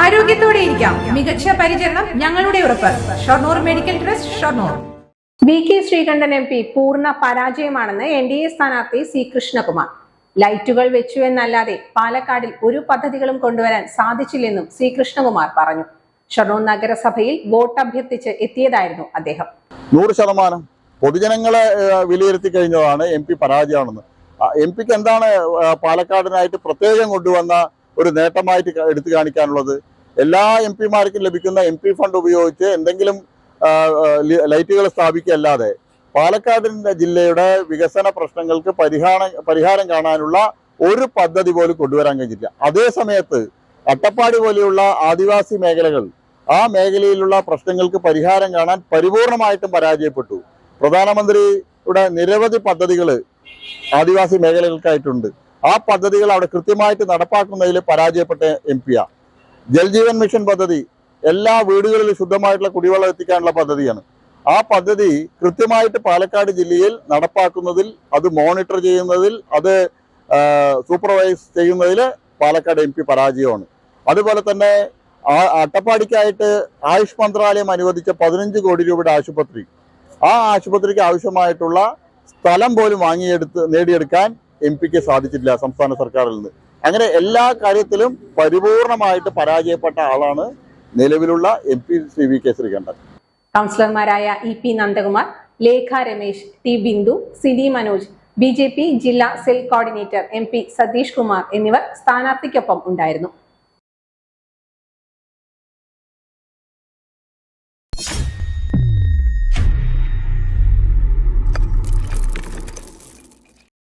ആരോഗ്യത്തോടെ ഇരിക്കാം. മികച്ച പരിചരണം ഞങ്ങളുടെ ഉറപ്പ്. Shoranur medical trust Shoranur. V K Sreekandan M P പൂർണ പരാജയമാണെന്ന് എൻ ഡി എ സ്ഥാനാർത്ഥി സി കൃഷ്ണകുമാർ. ലൈറ്റുകൾ വെച്ചു എന്നല്ലാതെ പാലക്കാടിൽ ഒരു പദ്ധതികളും കൊണ്ടുവരാൻ സാധിച്ചില്ലെന്നും സി കൃഷ്ണകുമാർ പറഞ്ഞു. ഷൊർണൂർ നഗരസഭയിൽ വോട്ട് അഭ്യർത്ഥിച്ച് എത്തിയതായിരുന്നു അദ്ദേഹം. നൂറ് ശതമാനം. പൊതുജനങ്ങളെ വിലയിരുത്തി കഴിഞ്ഞതാണ് എം പി പരാജയമാണെന്ന്. എം പിക്ക് എന്താണ് പാലക്കാടിനായിട്ട് പ്രത്യേകം കൊണ്ടുവന്ന ഒരു നേട്ടമായിട്ട് എടുത്തു കാണിക്കാനുള്ളത്. എല്ലാ എം പിമാർക്കും ലഭിക്കുന്ന എം പി ഫണ്ട് ഉപയോഗിച്ച് എന്തെങ്കിലും ലൈറ്റുകൾ സ്ഥാപിക്കുകയല്ലാതെ പാലക്കാടിന്റെ ജില്ലയുടെ വികസന പ്രശ്നങ്ങൾക്ക് പരിഹാരം പരിഹാരം കാണാനുള്ള ഒരു പദ്ധതി പോലും കൊണ്ടുവരാൻ കഴിഞ്ഞില്ല അതേ സമയത്ത് അട്ടപ്പാടി പോലെയുള്ള ആദിവാസി മേഖലകൾ ആ മേഖലയിലുള്ള പ്രശ്നങ്ങൾക്ക് പരിഹാരം കാണാൻ പരിപൂർണമായിട്ടും പരാജയപ്പെട്ടു. പ്രധാനമന്ത്രിയുടെ നിരവധി പദ്ധതികൾ ആദിവാസി മേഖലകൾക്കായിട്ടുണ്ട്. ആ പദ്ധതികൾ അവിടെ കൃത്യമായിട്ട് നടപ്പാക്കുന്നതിൽ പരാജയപ്പെട്ട എം പിയാ. ജൽജീവൻ മിഷൻ പദ്ധതി എല്ലാ വീടുകളിലും ശുദ്ധമായിട്ടുള്ള കുടിവെള്ളം എത്തിക്കാനുള്ള പദ്ധതിയാണ്. ആ പദ്ധതി കൃത്യമായിട്ട് പാലക്കാട് ജില്ലയിൽ നടപ്പാക്കുന്നതിൽ അത് മോണിറ്റർ ചെയ്യുന്നതിൽ അത് സൂപ്പർവൈസ് ചെയ്യുന്നതിൽ പാലക്കാട് എം പി പരാജയമാണ്. അതുപോലെ തന്നെ അട്ടപ്പാടിക്കായിട്ട് ആയുഷ് മന്ത്രാലയം അനുവദിച്ച പതിനഞ്ച് കോടി രൂപയുടെ ആശുപത്രി. ആ ആശുപത്രിക്ക് ആവശ്യമായിട്ടുള്ള സ്ഥലം പോലും വാങ്ങിയെടുത്ത് നേടിയെടുക്കാൻ എം പിക്ക് സാധിച്ചില്ല സംസ്ഥാന സർക്കാരിൽ നിന്ന്. അങ്ങനെ എല്ലാ കാര്യത്തിലും പരിപൂർണമായിട്ട് പരാജയപ്പെട്ട ആളാണ് നിലവിലുള്ള M P Shri V K Sreekandan കൗൺസിലർമാരായ E P Nandakumar Lekha Ramesh T Bindu CD Manoj B J P ജില്ലാ cell coordinator M P Satheesh Kumar എന്നിവർ സ്ഥാനാർത്ഥിക്കൊപ്പം ഉണ്ടായിരുന്നു.